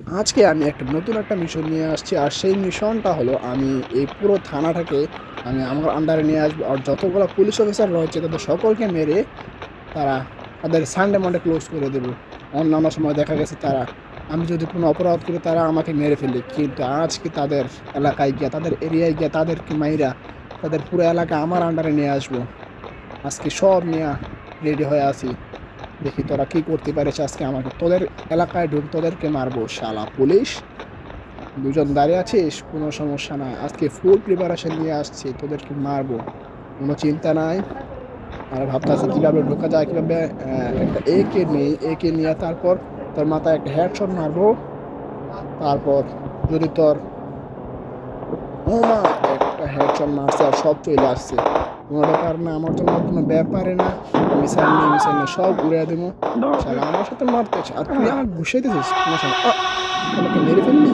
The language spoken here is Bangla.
আজকে আমি একটা নতুন একটা মিশন নিয়ে আসছি, আর সেই মিশনটা হলো আমি এই পুরো থানাটাকে আমি আমার আন্ডারে নিয়ে আসব। আর যতগুলো পুলিশ অফিসার রয়েছে, তাদের সকলকে মেরে তারা তাদের সানডে মানডে ক্লোজ করে দেবো। অন্যান্য সময় দেখা গেছে তারা, আমি যদি কোনো অপরাধ করি, তারা আমাকে মেরে ফেলে কিন্তু আজকে তাদের এলাকায় গিয়া, তাদের এরিয়ায় গিয়া তাদেরকে মাইরা তাদের পুরো এলাকা আমার আন্ডারে নিয়ে আসব। আজকে সব নিয়ে রেডি হয়ে আছি। দেখি তোরা কি করতে পারিস আজকে আমাকে। তোদের এলাকায় ঢুক, তোদেরকে মারবো, শালা পুলিশ। দুজন দাঁড়িয়ে আছিস, কোনো সমস্যা নাই। আজকে ফুল প্রিপারেশন নিয়ে আসছি, তোদেরকে মারবো। কোনো চিন্তা নাই। আর ভাবতেছি কীভাবে ঢোকা যায়, কীভাবে একটা একে নিই। একে নিয়ে তারপর তোর মাথায় একটা হেডশট মারবো। তারপর যদি তোর একটা হেডশট মারছে আর সব চলে আসছে। কোনো ব্যাপার না আমার জন্য কোনো ব্যাপারে না। মিসাইল নিয়ে মিসাইল নিয়ে সব উড়ে দেবো। শালা আমার সাথে মারতে আর তুই আমার ঘুষাইতেছিস সাথে আমাকে মেরে ফেললি